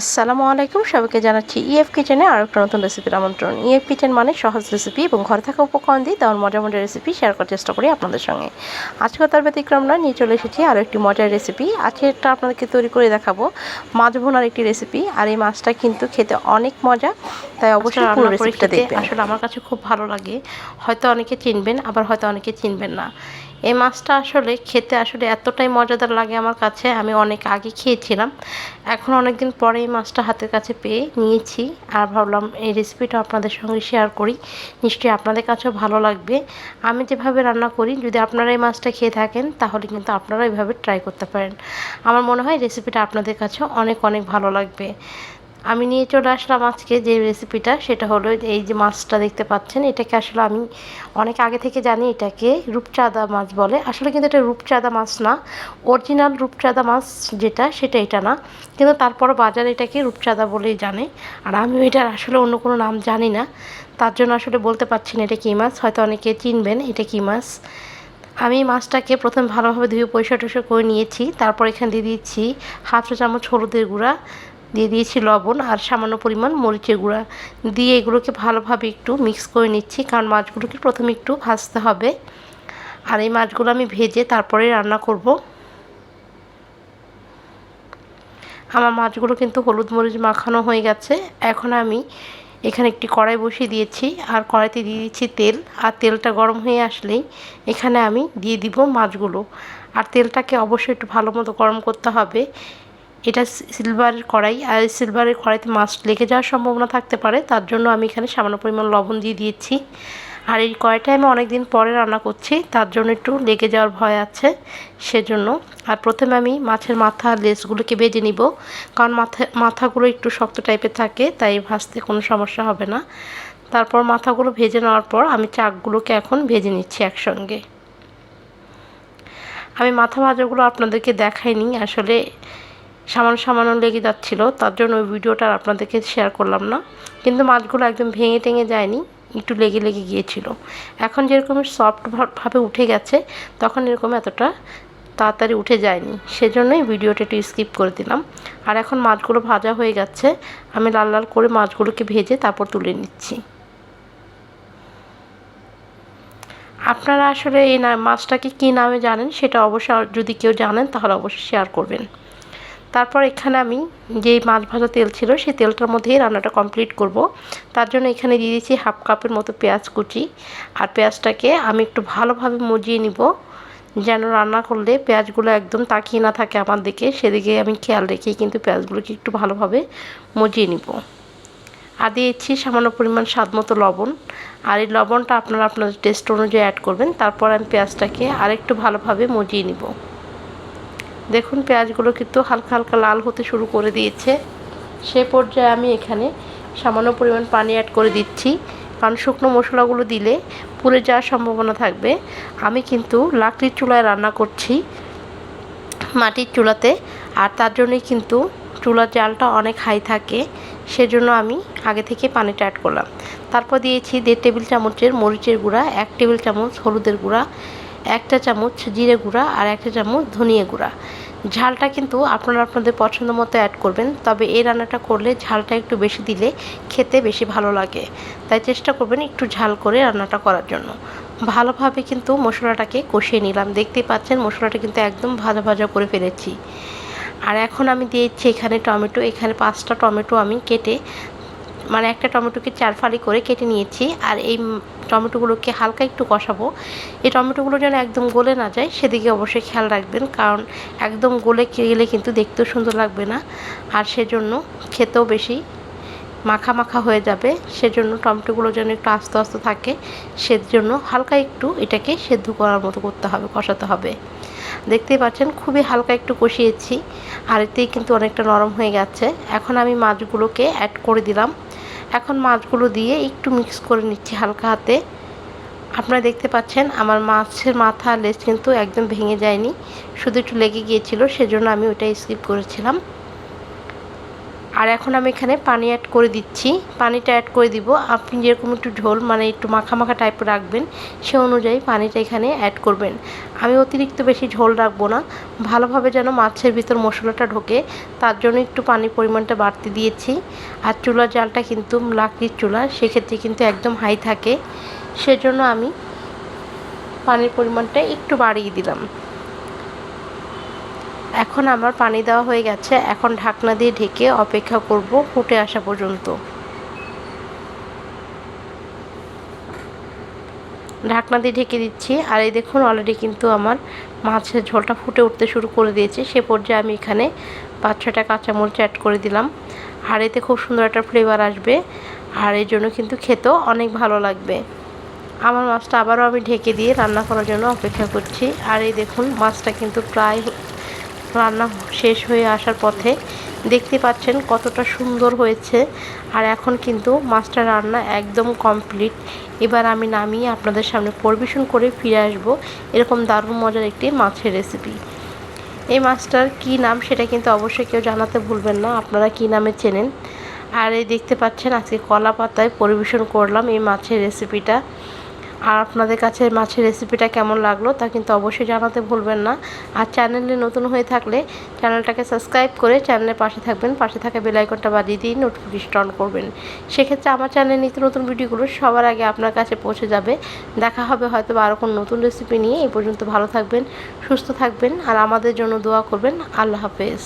আসসালামু আলাইকুম সবাইকে জানাচ্ছি ইএফ কিচেনে আরও একটা নতুন রেসিপির আমন্ত্রণ। ইএফ কিচেন মানে সহজ রেসিপি এবং ঘরে থাকা উপকরণ দিয়ে তেমন মজার মজার রেসিপি শেয়ার করার চেষ্টা করি আপনাদের সঙ্গে। আজকে তার ব্যতিক্রম নয় নিয়ে চলে এসেছি আরও একটি মজার রেসিপি আজকে এটা আপনাদেরকে তৈরি করে দেখাবো। মাছ ভোনার একটি রেসিপি আর এই মাছটা কিন্তু খেতে অনেক মজা তাই অবশ্যই পুরো রেসিপিটা দেখবেন। আসলে আমার কাছে খুব ভালো লাগে। হয়তো অনেকে চিনবেন আবার হয়তো অনেকে চিনবেন না। এই মাছটা আসলে খেতে আসলে এতটাই মজাদার লাগে আমার কাছে আমি অনেক আগে খেয়েছিলাম। এখন অনেক দিন পরে এই মাছটা হাতের কাছে পেয়ে নিয়েছি আর ভাবলাম এই রেসিপিটা আপনাদের সঙ্গে শেয়ার করি। নিশ্চয়ই আপনাদের কাছেও ভালো লাগবে। আমি যেভাবে রান্না করি, যদি আপনারা এই মাছটা খেয়ে থাকেন, তাহলে কিন্তু আপনারা এইভাবে ট্রাই করতে পারেন। আমার মনে হয় রেসিপিটা আপনাদের কাছেও অনেক অনেক ভালো লাগবে। আমি নিয়ে চলে আসলাম আজকে যে রেসিপিটা সেটা হলো এই যে মাছটা দেখতে পাচ্ছেন। এটাকে আসলে আমি অনেক আগে থেকে জানি এটাকে রূপচাঁদা মাছ বলে। আসলে কিন্তু এটা রূপচাঁদা মাছ না অরিজিনাল রূপচাঁদা মাছ যেটা, সেটা এটা না। কিন্তু তারপর বাজারে এটাকে রূপচাঁদা বলেই জানে। আর আমি এটার আসলে অন্য কোনো নাম জানি না। তার জন্য আসলে বলতে পারছি না এটা কী মাছ। হয়তো অনেকে চিনবেন এটা কী মাছ। আমি মাছটাকে প্রথম ভালোভাবে ধুয়ে পয়সা টসা করে নিয়েছি। তারপর এখানে দিয়ে দিচ্ছি হাফ চা চামচ হলুদের গুঁড়া দিয়ে দিয়েছি লবণ আর সামান্য পরিমাণ মরিচের গুঁড়া। দিয়ে এগুলোকে ভালোভাবে একটু মিক্স করে নিচ্ছি, কারণ মাছগুলোকে প্রথমে একটু ভাজতে হবে। আর এই মাছগুলো আমি ভেজে তারপরে রান্না করব। আমার মাছগুলো কিন্তু হলুদ মরিচ মাখানো হয়ে গেছে। এখন আমি এখানে একটি কড়াই বসিয়ে দিয়েছি, আর কড়াইতে দিয়ে দিচ্ছি তেল। আর তেলটা গরম হয়ে আসলেই এখানে আমি দিয়ে দিব মাছগুলো। আর তেলটাকে অবশ্যই একটু ভালো মতো গরম করতে হবে। এটা সিলভারের কড়াই, আর সিলভারের কড়াইতে মাছ লেগে যাওয়ার সম্ভাবনা থাকতে পারে, তার জন্য আমি এখানে সামান্য পরিমাণ লবণ দিয়ে দিয়েছি। আর এই কড়াইটা আমি অনেক দিন পরে রান্না করছি, তার জন্য একটু লেগে যাওয়ার ভয় আছে, সেজন্য। আর প্রথমে আমি মাছের মাথা আর লেসগুলোকে বেজে নিব, কারণ মাথা, মাথাগুলো একটু শক্ত টাইপের থাকে, তাই ভাজতে কোনো সমস্যা হবে না। তারপর মাথাগুলো ভেজে নেওয়ার পর আমি চাকগুলোকে এখন ভেজে নিচ্ছি একসঙ্গে। আমি মাথা ভাজাগুলো আপনাদেরকে দেখাইনি, আসলে সামান্য সামান্য লেগে যাচ্ছিল, তার জন্য ওই ভিডিওটা আপনাদেরকে শেয়ার করলাম না। কিন্তু মাছগুলো একদম ভেঙে টেঙে যায়নি, একটু লেগে লেগে গিয়েছিল। এখন যেরকম সফটভাবে উঠে গেছে, তখন এরকম এতটা তাড়াতাড়ি উঠে যায়নি। সেজন্যই ভিডিওটা একটু স্কিপ করে দিলাম। আর এখন মাছগুলো ভাজা হয়ে গেছে, আমি লাল লাল করে মাছগুলোকে ভেজে তারপর তুলে নিচ্ছি। আপনারা আসলে এই মাছটাকে কী নামে জানেন, সেটা অবশ্যই যদি কেউ জানেন, তাহলে অবশ্যই শেয়ার করবেন। তারপর এখানে আমি যেই মাছ ভাজা তেল ছিল সেই তেলটার মধ্যেই রান্নাটা কমপ্লিট করব। তার জন্য এখানে দিয়ে দিয়েছি হাফ কাপের মতো পেঁয়াজ কুচি। আর পেঁয়াজটাকে আমি একটু ভালোভাবে মজিয়ে নিব যেন রান্না করলে পেঁয়াজগুলো একদম তাকিয়ে না থাকে আমার দিকে। সেদিকে আমি খেয়াল রেখেই কিন্তু পেঁয়াজগুলোকে একটু ভালোভাবে মজিয়ে নিব। আর দিয়েছি সামান্য পরিমাণ স্বাদ মতো লবণ। আর এই লবণটা আপনারা আপনাদের টেস্ট অনুযায়ী অ্যাড করবেন। তারপর আমি পেঁয়াজটাকে আরেকটু ভালোভাবে মজিয়ে নিব। দেখুন, পেঁয়াজগুলো কিন্তু হালকা হালকা লাল হতে শুরু করে দিয়েছে। সে পর্যায়ে আমি এখানে সামান্য পরিমাণ পানি অ্যাড করে দিচ্ছি। কারণ শুকনো মশলাগুলো দিলে পুড়ে যাওয়ার সম্ভাবনা থাকবে। আমি কিন্তু লাকড়ির চুলায় রান্না করছি মাটির চুলাতে। আর তার জন্যই কিন্তু চুলার জালটা অনেক হাই থাকে। সেজন্য আমি আগে থেকে পানিটা অ্যাড করলাম। তারপর দিয়েছি দেড় টেবিল চামচের মরিচের গুঁড়া, এক টেবিল চামচ হলুদের গুঁড়া একটা চামচ জিরে গুঁড়া আর একটা চামচ ধনিয়া গুঁড়া। ঝালটা কিন্তু আপনারা আপনাদের পছন্দ মতো অ্যাড করবেন, তবে এই রান্নাটা করলে ঝালটা একটু বেশি দিলে খেতে বেশি ভালো লাগে। তাই চেষ্টা করবেন একটু ঝাল করে রান্নাটা করার জন্য। ভালোভাবে কিন্তু মশলাটাকে কষিয়ে নিলাম। দেখতেই পাচ্ছেন মশলাটা কিন্তু একদম ভাজা ভাজা করে ফেলেছি। আর এখন আমি দিয়েছি এখানে টমেটো। এখানে পাঁচটা টমেটো আমি কেটে মানে একটা টমেটোকে চার ফালি করে কেটে নিয়েছি। আর এই টমেটোগুলোকে হালকা একটু কষাবো। এই টমেটোগুলো যেন একদম গলে না যায়, সেদিকে অবশ্যই খেয়াল রাখবেন, কারণ একদম গলে গেলে কিন্তু দেখতেও সুন্দর লাগবে না। আর সেজন্য খেতেও বেশি মাখা মাখা হয়ে যাবে, সেজন্য টমেটোগুলো যেন একটু আস্তে আস্তে থাকে, সেজন্য হালকা একটু এটাকে সেদ্ধ করার মতো করতে হবে, কষাতে হবে। দেখতেই পাচ্ছেন, খুবই হালকা একটু কষিয়েছি, আর এতেই কিন্তু অনেকটা নরম হয়ে গেছে। এখন আমি মাছগুলোকে অ্যাড করে দিলাম। এখন মাছগুলো দিয়ে একটু মিক্স করে নিচ্ছি হালকা হাতে। আপনারা দেখতে পাচ্ছেন আমার মাছের মাথা লেজ কিন্তু একদম ভেঙে যায়নি। শুধু একটু লেগে গিয়েছিল, সেজন্য আমি ওটা স্কিপ করেছিলাম। আর এখন আমি এখানে পানি অ্যাড করে দিচ্ছি। পানিটা অ্যাড করে দিব। আপনি যেরকম একটু ঝোল মানে একটু মাখা মাখা টাইপ রাখবেন, সে অনুযায়ী পানিটা এখানে অ্যাড করবেন। আমি অতিরিক্ত বেশি ঝোল রাখব না। ভালোভাবে যেন মাছের ভিতর মশলাটা ঢোকে, তার জন্য একটু পানি পরিমাণটা বাড়তি দিয়েছি। আর চুলার জালটা কিন্তু লাকড়ির চুলা, সেক্ষেত্রে কিন্তু একদম হাই থাকে। সেজন্য আমি পানির পরিমাণটা একটু বাড়িয়ে দিলাম। এখন আমার পানি দেওয়া হয়ে গেছে, এখন ঢাকনা দিয়ে ঢেকে অপেক্ষা করব ফুটে আসা পর্যন্ত। ঢাকনা দিয়ে ঢেকে দিচ্ছি, আর এই দেখুন অলরেডি কিন্তু আমার মাছের ঝোলটা ফুটে উঠতে শুরু করে দিয়েছে। সে পর্যায়ে আমি এখানে পাঁচ ছটা কাঁচামরিচ অ্যাড করে দিলাম। এতে খুব সুন্দর একটা ফ্লেভার আসবে, আর এই জন্য কিন্তু খেতেও অনেক ভালো লাগবে। আমার মাছটা আবারও আমি ঢেকে দিয়ে রান্না করার জন্য অপেক্ষা করছি, আর এই দেখুন মাছটা কিন্তু প্রায় রান্না শেষ হয়ে আসার পথে দেখতে পাচ্ছেন কতটা সুন্দর হয়েছে। আর এখন কিন্তু মাছটা রান্না একদম কমপ্লিট। এবার আমি নামিয়ে আপনাদের সামনে পরিবেশন করে ফিরে আসব। এরকম দারুণ মজার একটি মাছের রেসিপি এই মাছটার কি নাম সেটা কিন্তু অবশ্যই কেউ জানাতে ভুলবেন না, আপনারা কি নামে চেনেন। আর এই দেখতে পাচ্ছেন আজকে কলা পাতায় পরিবেশন করলাম এই মাছের রেসিপিটা আর আপনাদের কাছে মাছের রেসিপিটা কেমন লাগল তা কিন্তু অবশ্যই জানাতে ভুলবেন না। আর চ্যানেলে নতুন হয়ে থাকলে চ্যানেলটাকে সাবস্ক্রাইব করে চ্যানেলের পাশে থাকবেন। পাশে থাকা বেলাইকনটা বাজিয়ে দিয়ে নোটিফিকেশন অন করবেন। সেক্ষেত্রে আমার চ্যানেলে নিত্য নতুন ভিডিওগুলো সবার আগে আপনার কাছে পৌঁছে যাবে। দেখা হবে হয়তো বা আরও কোনো নতুন রেসিপি নিয়ে। এই পর্যন্ত ভালো থাকবেন, সুস্থ থাকবেন, আর আমাদের জন্য দোয়া করবেন। আল্লাহ হাফেজ।